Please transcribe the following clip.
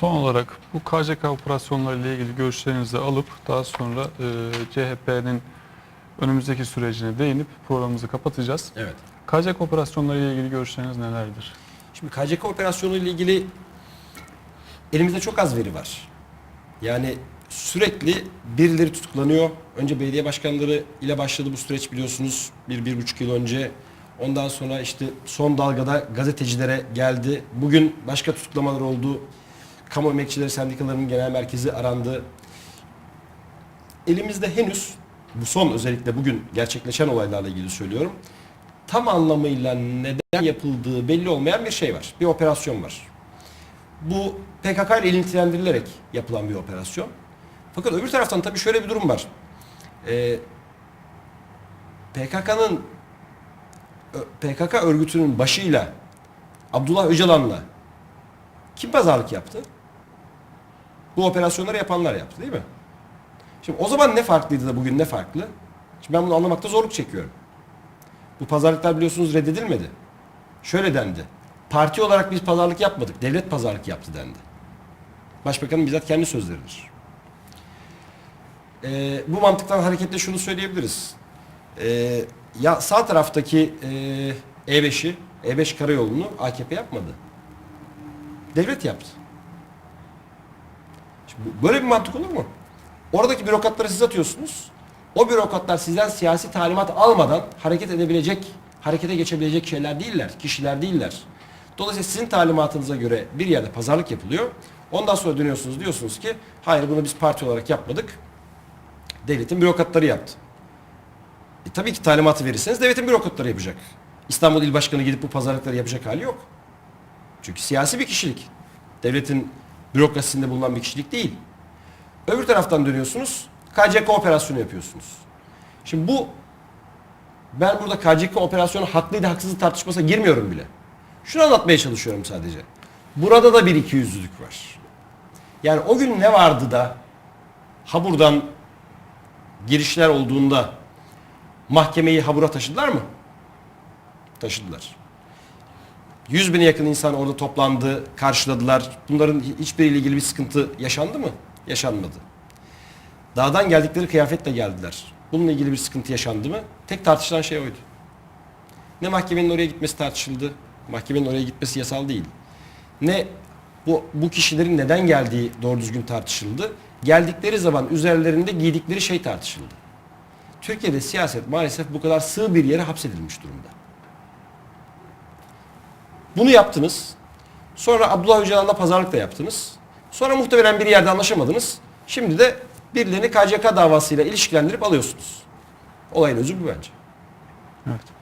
Son olarak bu KCK operasyonları ile ilgili görüşlerinizi alıp daha sonra e, CHP'nin önümüzdeki sürecine değinip programımızı kapatacağız. Evet. KCK operasyonları ile ilgili görüşleriniz nelerdir? Şimdi KCK operasyonu ile ilgili elimizde çok az veri var. Yani sürekli birileri tutuklanıyor. Önce belediye başkanları ile başladı bu süreç biliyorsunuz. Bir, bir buçuk yıl önce. Ondan sonra işte son dalgada gazetecilere geldi. Bugün başka tutuklamalar oldu. Kamu emekçileri sendikalarının genel merkezi arandı. Elimizde henüz bu son özellikle bugün gerçekleşen olaylarla ilgili söylüyorum. Tam anlamıyla neden yapıldığı belli olmayan bir şey var. Bir operasyon var. Bu PKK ile ilintilendirilerek yapılan bir operasyon. Fakat öbür taraftan tabii şöyle bir durum var. Ee, PKK'nın PKK örgütünün başıyla Abdullah Öcalan'la kim pazarlık yaptı? Bu operasyonları yapanlar yaptı değil mi? Şimdi o zaman ne farklıydı da bugün ne farklı? Şimdi ben bunu anlamakta zorluk çekiyorum. Bu pazarlıklar biliyorsunuz reddedilmedi. Şöyle dendi. Parti olarak biz pazarlık yapmadık. Devlet pazarlık yaptı dendi. Başbakanın bizzat kendi sözleridir. Ee, bu mantıktan hareketle şunu söyleyebiliriz. Ee, ya sağ taraftaki e, E5'i, E5 karayolunu AKP yapmadı. Devlet yaptı. Şimdi böyle bir mantık olur mu? Oradaki bürokratları siz atıyorsunuz. O bürokratlar sizden siyasi talimat almadan hareket edebilecek, harekete geçebilecek şeyler değiller, kişiler değiller. Dolayısıyla sizin talimatınıza göre bir yerde pazarlık yapılıyor. Ondan sonra dönüyorsunuz diyorsunuz ki hayır bunu biz parti olarak yapmadık. Devletin bürokratları yaptı. E, tabii ki talimatı verirseniz devletin bürokratları yapacak. İstanbul İl Başkanı gidip bu pazarlıkları yapacak hali yok. Çünkü siyasi bir kişilik. Devletin bürokrasisinde bulunan bir kişilik değil. Öbür taraftan dönüyorsunuz. KCK operasyonu yapıyorsunuz. Şimdi bu ben burada KCK operasyonu haklıydı haksızlığı tartışmasına girmiyorum bile. Şunu anlatmaya çalışıyorum sadece. Burada da bir ikiyüzlülük var. Yani o gün ne vardı da ha buradan girişler olduğunda mahkemeyi habura taşıdılar mı? Taşıdılar. 100 bine yakın insan orada toplandı, karşıladılar. Bunların hiçbiriyle ilgili bir sıkıntı yaşandı mı? Yaşanmadı. Dağdan geldikleri kıyafetle geldiler. Bununla ilgili bir sıkıntı yaşandı mı? Tek tartışılan şey oydu. Ne mahkemenin oraya gitmesi tartışıldı. Mahkemenin oraya gitmesi yasal değil. Ne bu, bu kişilerin neden geldiği doğru düzgün tartışıldı. Geldikleri zaman üzerlerinde giydikleri şey tartışıldı. Türkiye'de siyaset maalesef bu kadar sığ bir yere hapsedilmiş durumda. Bunu yaptınız. Sonra Abdullah Öcalan'la pazarlık da yaptınız. Sonra muhtemelen bir yerde anlaşamadınız. Şimdi de birilerini KCK davasıyla ilişkilendirip alıyorsunuz. Olayın özü bu bence. Evet.